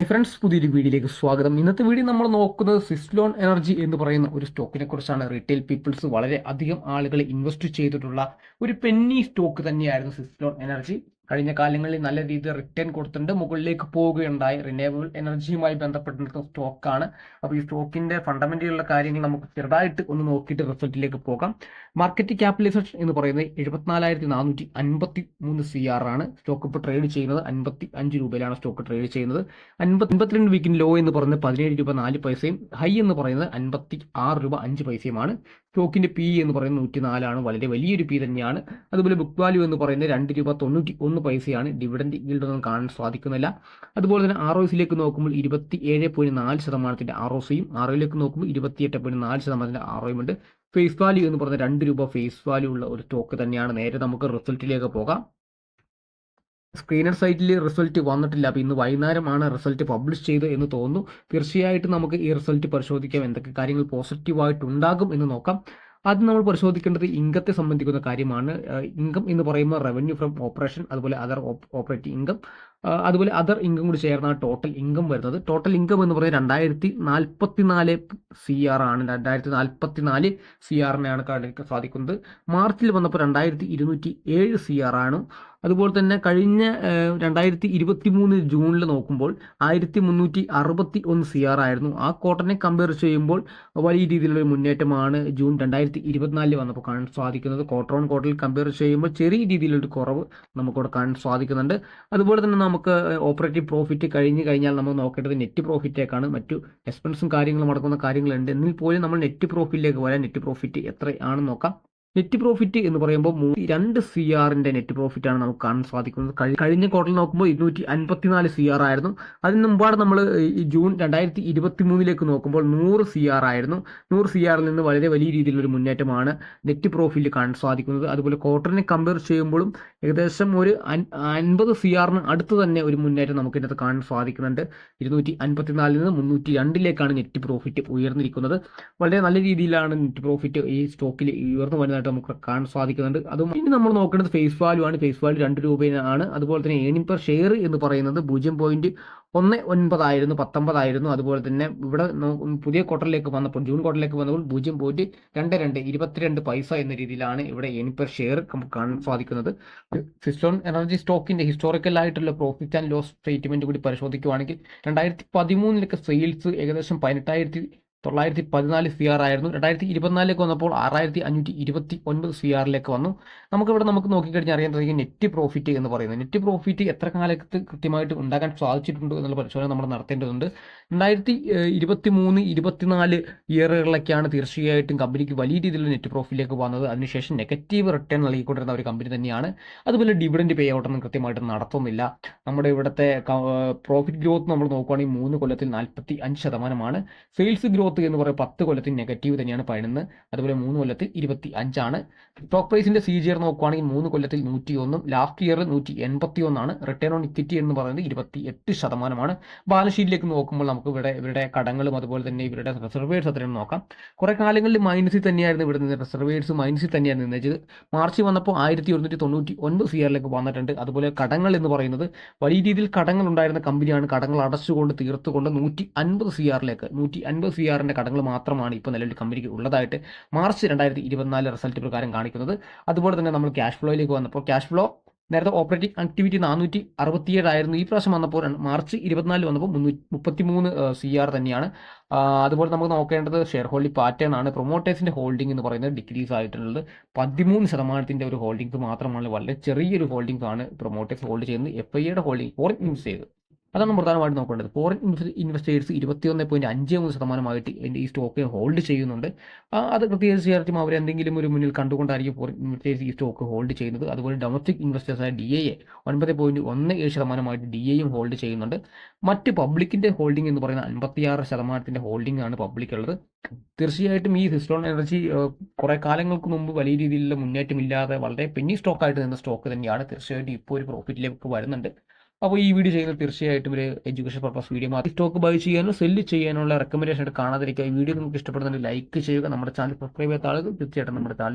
Friends പുതിയൊരു വീഡിയോയിലേക്ക് സ്വാഗതം. ഇന്നത്തെ വീഡിയോ നമ്മൾ നോക്കുന്നത് സിസ്ലോൺ എനർജി എന്ന് പറയുന്ന ഒരു സ്റ്റോക്കിനെ കുറിച്ചാണ്. റീറ്റെയിൽ പീപ്പിൾസ് വളരെ അധികം ആളുകൾ ഇൻവെസ്റ്റ് ചെയ്തിട്ടുള്ള ഒരു പെന്നി സ്റ്റോക്ക് തന്നെയായിരുന്നു സിസ്ലോൺ എനർജി. കഴിഞ്ഞ കാലങ്ങളിൽ നല്ല രീതിയിൽ റിട്ടേൺ കൊടുത്തിട്ടുണ്ട്. മുകളിലേക്ക് പോവുകയുണ്ടായി. റിന്യൂവബിൾ എനർജിയുമായി ബന്ധപ്പെട്ടിരിക്കുന്ന സ്റ്റോക്കാണ് അപ്പോൾ ഈ സ്റ്റോക്കിന്റെ ഫണ്ടമെന്റലുള്ള കാര്യങ്ങൾ നമുക്ക് ചെറുതായിട്ട് ഒന്ന് നോക്കിയിട്ട് റിസൾട്ടിലേക്ക് പോകാം. മാർക്കറ്റ് ക്യാപിറ്റലൈസേഷൻ എന്ന് പറയുന്നത് എഴുപത്തിനാലായിരത്തി നാനൂറ്റി അൻപത്തി മൂന്ന് സി ആർ ആണ്. സ്റ്റോക്ക് ഇപ്പോൾ ട്രേഡ് ചെയ്യുന്നത് അൻപത്തി അഞ്ച് രൂപയിലാണ് സ്റ്റോക്ക് ട്രേഡ് ചെയ്യുന്നത്. അൻപത്തി അൻപത്തിരണ്ട് വീക്കിന് ലോ എന്ന് പറയുന്നത് പതിനേഴ് രൂപ നാല് പൈസയും ഹൈ എന്ന് പറയുന്നത് അൻപത്തി ആറ് രൂപ അഞ്ച് പൈസയുമാണ്. സ്റ്റോക്കിന്റെ പി എന്ന് പറയുന്നത് നൂറ്റി നാലാണ് വളരെ വലിയൊരു പി തന്നെയാണ്. അതുപോലെ ബുക്ക് വാല്യൂ എന്ന് പറയുന്നത് രണ്ട് രൂപ തൊണ്ണൂറ്റി ഒന്ന് പൈസയാണ് ഡിവിഡൻഡ് ഒന്നും കാണാൻ സാധിക്കുന്നില്ല. അതുപോലെ തന്നെ ആർ ഒ സിയിലേക്ക് നോക്കുമ്പോൾ ഇരുപത്തി ഏഴ് പോയിന്റ് നാല് ശതമാനത്തിന്റെ ആർ ഒ സിയും ആർ ഒയിലേക്ക് നോക്കുമ്പോൾ ഇരുപത്തിയെട്ട് പോയിന്റ് നാല് ശതമാനത്തിന്റെ ആർ ഒയും ഉണ്ട്. ഫേസ് വാല്യൂ എന്ന് പറയുന്നത് രണ്ട് രൂപ ഫേസ് വാല്യൂ ഉള്ള ഒരു സ്റ്റോക്ക് തന്നെയാണ്. നേരെ നമുക്ക് റിസൾട്ടിലേക്ക് പോകാം. സ്ക്രീനർ സൈറ്റിൽ റിസൾട്ട് വന്നിട്ടില്ല. അപ്പോൾ ഇന്ന് വൈകുന്നേരമാണ് റിസൾട്ട് പബ്ലിഷ് ചെയ്ത് എന്ന് തോന്നുന്നു. തീർച്ചയായിട്ടും നമുക്ക് ഈ റിസൾട്ട് പരിശോധിക്കാം. എന്തൊക്കെ കാര്യങ്ങൾ പോസിറ്റീവായിട്ടുണ്ടാകും എന്ന് നോക്കാം. അത് നമ്മൾ പരിശോധിക്കേണ്ടത് ഇൻകത്തെ സംബന്ധിക്കുന്ന കാര്യമാണ്. ഇൻകം എന്ന് പറയുമ്പോൾ റവന്യൂ ഫ്രം ഓപ്പറേഷൻ അതുപോലെ അതർ ഓപ്പറേറ്റിംഗ് ഇൻകം അതുപോലെ അതർ ഇൻകം കൂടി ചേർന്നാണ് ടോട്ടൽ ഇൻകം വരുന്നത്. ടോട്ടൽ ഇൻകം എന്ന് പറയുന്നത് രണ്ടായിരത്തി നാൽപ്പത്തി നാല് സി ആർ ആണ്. രണ്ടായിരത്തി നാൽപ്പത്തി നാല് സി ആറിനെയാണ് കാണാൻ സാധിക്കുന്നത്. മാർച്ചിൽ വന്നപ്പോൾ രണ്ടായിരത്തി ഇരുന്നൂറ്റി ഏഴ് സി ആർ ആണ്. അതുപോലെ തന്നെ കഴിഞ്ഞ രണ്ടായിരത്തി ഇരുപത്തി മൂന്ന് ജൂണിൽ നോക്കുമ്പോൾ ആയിരത്തി മുന്നൂറ്റി അറുപത്തി ഒന്ന് സി ആർ ആയിരുന്നു. ആ കോട്ടനെ കമ്പയർ ചെയ്യുമ്പോൾ വലിയ രീതിയിലുള്ള മുന്നേറ്റമാണ് ജൂൺ രണ്ടായിരത്തി ഇരുപത്തിനാലിൽ വന്നപ്പോൾ കാണാൻ സാധിക്കുന്നത്. ക്വാർട്ടർ ഓൺ ക്വാർട്ടറിൽ കമ്പയർ ചെയ്യുമ്പോൾ ചെറിയ രീതിയിലൊരു കുറവ് നമുക്കിവിടെ കാണാൻ സാധിക്കുന്നുണ്ട്. അതുപോലെ തന്നെ നമുക്ക് ഓപ്പറേറ്റീവ് പ്രോഫിറ്റ് കഴിഞ്ഞ് കഴിഞ്ഞാൽ നമ്മൾ നോക്കേണ്ടത് നെറ്റ് പ്രോഫിറ്റേക്കാണ് മറ്റു എക്സ്പെൻസും കാര്യങ്ങളും അടക്കുന്ന കാര്യങ്ങളുണ്ട്. എന്നിൽ പോലും നമ്മൾ നെറ്റ് പ്രോഫിറ്റിലേക്ക് വരാൻ നെറ്റ് പ്രോഫിറ്റ് എത്രയാണെന്ന് നോക്കാം. നെറ്റ് പ്രോഫിറ്റ് എന്ന് പറയുമ്പോൾ രണ്ട് സി ആറിന്റെ നെറ്റ് പ്രോഫിറ്റ് ആണ് നമുക്ക് കാണാൻ സാധിക്കുന്നത്. കഴിഞ്ഞ ക്വാർട്ടറിൽ നോക്കുമ്പോൾ ഇരുന്നൂറ്റി അൻപത്തിനാല് സി ആർ ആയിരുന്നു. അതിന് മുമ്പാണ് നമ്മൾ ജൂൺ രണ്ടായിരത്തി ഇരുപത്തി മൂന്നിലേക്ക് നോക്കുമ്പോൾ നൂറ് സി ആർ ആയിരുന്നു. നൂറ് സി ആറിൽ നിന്ന് വളരെ വലിയ രീതിയിലൊരു മുന്നേറ്റമാണ് നെറ്റ് പ്രോഫിറ്റിൽ കാണാൻ സാധിക്കുന്നത്. അതുപോലെ ക്വാർട്ടറിനെ കമ്പയർ ചെയ്യുമ്പോഴും ഏകദേശം ഒരു അൻപത് സി ആറിന് അടുത്ത് തന്നെ ഒരു മുന്നേറ്റം നമുക്ക് ഇതിനകത്ത് കാണാൻ സാധിക്കുന്നുണ്ട്. ഇരുന്നൂറ്റി അൻപത്തിനാലിൽ നിന്ന് മുന്നൂറ്റി രണ്ടിലേക്കാണ് നെറ്റ് പ്രോഫിറ്റ് ഉയർന്നിരിക്കുന്നത്. വളരെ നല്ല രീതിയിലാണ് നെറ്റ് പ്രോഫിറ്റ് ഈ സ്റ്റോക്കിൽ ഉയർന്നു വരുന്നതായിട്ട് നമുക്ക് കാണാൻ സാധിക്കുന്നുണ്ട്. അതും ഇനി നമ്മൾ നോക്കേണ്ടത് ഫേസ് വാല്യൂ ആണ്. ഫേസ് വാല്യൂ രണ്ട് രൂപയാണ് അതുപോലെ തന്നെ ഏണിംഗ് പെർ ഷെയർ എന്ന് പറയുന്നത് പൂജ്യം പോയിന്റ് ഒന്ന് ഒൻപതായിരുന്നു പത്തൊമ്പതായിരുന്നു അതുപോലെ തന്നെ ഇവിടെ പുതിയ ക്വാർട്ടറിലേക്ക് വന്നപ്പോൾ ജൂൺ ക്വാർട്ടറിലേക്ക് വന്നപ്പോൾ പൂജ്യം പോയിന്റ് രണ്ട് രണ്ട് ഇരുപത്തിരണ്ട് പൈസ എന്ന രീതിയിലാണ് ഇവിടെ എനി പെർ ഷെയർ നമുക്ക് കാണാൻ സാധിക്കുന്നത്. സിസ്റ്റോൺ എനർജി സ്റ്റോക്കിന്റെ ഹിസ്റ്റോറിക്കൽ ആയിട്ടുള്ള പ്രോഫിറ്റ് ആൻഡ് ലോസ് സ്റ്റേറ്റ്മെന്റ് കൂടി പരിശോധിക്കുകയാണെങ്കിൽ രണ്ടായിരത്തി പതിമൂന്നിലൊക്കെ സെയിൽസ് ഏകദേശം പതിനെട്ടായിരത്തി തൊള്ളായിരത്തി പതിനാല് സി ആർ ആയിരുന്നു. രണ്ടായിരത്തി ഇരുപത്തിനാലിലേക്ക് വന്നപ്പോൾ ആറായിരത്തി അഞ്ഞൂറ്റി ഇരുപത്തി ഒൻപത് സി ആറിലേക്ക് വന്നു. നമുക്കിവിടെ നമുക്ക് നോക്കിക്കഴിഞ്ഞാൽ അറിയാൻ സാധിക്കും നെറ്റ് പ്രോഫിറ്റ് എന്ന് പറയുന്നത്. നെറ്റ് പ്രോഫിറ്റ് എത്ര കാലത്ത് കൃത്യമായിട്ട് ഉണ്ടാക്കാൻ സാധിച്ചിട്ടുണ്ട് എന്നുള്ള പരിശോധന നമ്മൾ നടത്തേണ്ടതുണ്ട്. രണ്ടായിരത്തി ഇരുപത്തി മൂന്ന് ഇരുപത്തിനാല് ഇയറുകളിലൊക്കെയാണ് തീർച്ചയായിട്ടും കമ്പനിക്ക് വലിയ രീതിയിലുള്ള നെറ്റ് പ്രോഫിറ്റിലേക്ക് വന്നത്. അതിനുശേഷം നെഗറ്റീവ് റിട്ടേൺ നൽകിക്കൊണ്ടിരുന്ന ഒരു കമ്പനി തന്നെയാണ്. അതുപോലെ ഡിവിഡൻഡ് പേ ഔട്ടൊന്നും കൃത്യമായിട്ട് നടത്തുന്നില്ല. നമ്മുടെ ഇവിടുത്തെ പ്രോഫിറ്റ് ഗ്രോത്ത് നമ്മൾ നോക്കുകയാണെങ്കിൽ മൂന്ന് കൊല്ലത്തിൽ നാൽപ്പത്തി അഞ്ച് ശതമാനമാണ്. സെയിൽസ് ഗ്രോത്ത് എന്ന് പറയുമ്പോൾ പത്ത് കൊല്ലത്തിൽ നെഗറ്റീവ് തന്നെയാണ് പതിനൊന്ന് അതുപോലെ മൂന്ന് കൊല്ലത്തിൽ ഇരുപത്തി അഞ്ചാണ് സ്റ്റോക്ക് പ്രൈസിന്റെ സി ജി ആർ നോക്കുകയാണെങ്കിൽ മൂന്ന് കൊല്ലത്തിൽ നൂറ്റി ഒന്നും ലാസ്റ്റ് ഇയർ നൂറ്റി എൺപത്തി ഒന്നാണ് റിട്ടേൺ ഓൺ ഇക്വിറ്റി എന്ന് പറയുന്നത് ഇരുപത്തി എട്ട് ശതമാനമാണ്. ബാലൻസ് ഷീറ്റിലേക്ക് നോക്കുമ്പോൾ നമുക്ക് ഇവിടെ ഇവരുടെ കടങ്ങളും അതുപോലെ തന്നെ ഇവരുടെ റിസർവേഴ്സ് അത്രയും നോക്കാം. കുറെ കാലങ്ങളിൽ മൈനസിൽ തന്നെയായിരുന്നു ഇവിടെ നിന്ന് റിസർവേഴ്സ് മൈനസിൽ തന്നെയായിരുന്നു നിന്നത്. മാർച്ച് വന്നപ്പോൾ ആയിരത്തി ഒരുന്നൂറ്റി തൊണ്ണൂറ്റി ഒൻപത് സി ആറിലേക്ക് വന്നിട്ടുണ്ട്. അതുപോലെ കടങ്ങൾ എന്ന് പറയുന്നത് വലിയ രീതിയിൽ കടങ്ങൾ ഉണ്ടായിരുന്ന കമ്പനിയാണ് കടങ്ങൾ അടച്ചുകൊണ്ട് തീർത്തുകൊണ്ട് നൂറ്റി അൻപത് സി ആറിലേക്ക് നൂറ്റി അൻപത് സി ആറിന്റെ കടങ്ങൾ മാത്രമാണ് ഇപ്പോൾ നിലവിൽ കമ്പനിക്ക് ഉള്ളതായിട്ട് മാർച്ച് രണ്ടായിരത്തി ഇരുപത്തിനാല് റിസൾട്ട് പ്രകാരം കാണിക്കുന്നത്. അതുപോലെ തന്നെ നമ്മൾ ക്യാഷ് ഫ്ലോയിലേക്ക് വന്നപ്പോൾ ക്യാഷ് ഫ്ലോ നേരത്തെ ഓപ്പറേറ്റിംഗ് ആക്ടിവിറ്റി നാനൂറ്റി അറുപത്തിയേഴായിരുന്നു ഈ പ്രാവശ്യം വന്നപ്പോൾ മാർച്ച് ഇരുപത്തിനാല് വന്നപ്പോൾ മുന്നൂറ്റി മുപ്പത്തി മൂന്ന് സി ആർ തന്നെയാണ്. അതുപോലെ നമുക്ക് നോക്കേണ്ടത് ഷെയർ ഹോൾഡിംഗ് പാറ്റേൺ ആണ്. പ്രൊമോട്ടേഴ്സിന്റെ ഹോൾഡിംഗ് എന്ന് പറയുന്നത് ഡിക്രീസ് ആയിട്ടുള്ളത് പതിമൂന്ന് ശതമാനത്തിന്റെ ഒരു ഹോൾഡിംഗ് മാത്രമാണ്. വളരെ ചെറിയൊരു ഹോൾഡിംഗ് ആണ് പ്രൊമോട്ടേഴ്സ് ഹോൾഡ് ചെയ്യുന്നത്. എഫ് ഐയുടെ ഹോൾഡിംഗ്? ഫോറിൻ യൂസ് ചെയ്ത് അതാണ് പ്രധാനമായിട്ട് നോക്കേണ്ടത്. ഫോറിൻ ഇൻവെസ്റ്റേഴ്സ് ഇരുപത്തിയൊന്ന് പോയിന്റ് അഞ്ച് മൂന്ന് ശതമാനമായിട്ട് ഈ സ്റ്റോക്ക് ഹോൾഡ് ചെയ്യുന്നുണ്ട്. അത് തീർച്ചയായിട്ടും അവർ എന്തെങ്കിലും ഒരു മുന്നിൽ കണ്ടുകൊണ്ടായിരിക്കും ഫോറിൻ ഇൻവെസ്റ്റേഴ്സ് ഈ സ്റ്റോക്ക് ഹോൾഡ് ചെയ്യുന്നത്. അതുപോലെ ഡൊമസ്റ്റിക് ഇൻവെസ്റ്റേഴ്സായ ഡി എ ഒൻപത് പോയിന്റ് ഒന്ന് ഏഴ് ശതമാനമായിട്ട് ഡി എയും ഹോൾഡ് ചെയ്യുന്നുണ്ട്. മറ്റ് പബ്ലിക്കിന്റെ ഹോൾഡിംഗ് എന്ന് പറയുന്ന അൻപത്തിയാറ് ശതമാനത്തിന്റെ ഹോൾഡിംഗ് ആണ് പബ്ലിക് ഉള്ളത്. തീർച്ചയായിട്ടും ഈ ഹിസ്റ്റോൺ എനർജി കുറെ കാലങ്ങൾക്ക് മുമ്പ് വലിയ രീതിയിലുള്ള മുന്നേറ്റമില്ലാതെ വളരെ പെന്നി സ്റ്റോക്കായിട്ട് നിന്ന സ്റ്റോക്ക് തന്നെയാണ്. തീർച്ചയായിട്ടും ഇപ്പോൾ ഒരു പ്രോഫിറ്റിലേക്ക് വരുന്നുണ്ട്. അപ്പോൾ ഈ വീഡിയോ ചെയ്യുന്നത് തീർച്ചയായിട്ടും ഒരു എഡ്യൂക്കേഷൻ പർപ്പസ് വീഡിയോ മാത്രം. സ്റ്റോക്ക് ബൈ ചെയ്യാനോ സെല്ല് ചെയ്യാനുള്ള റെക്കമെൻഡേഷൻ ആയിട്ട് കാണാതിരിക്കുക ഈ വീഡിയോ നിങ്ങൾക്ക് ഇഷ്ടപ്പെടുന്നുണ്ടെങ്കിൽ ലൈക്ക് ചെയ്യുക. നമ്മുടെ ചാനൽ സബ്സ്ക്രൈബ് ചെയ്ത ആളുകൾ തീർച്ചയായിട്ടും നമ്മുടെ ചാനൽ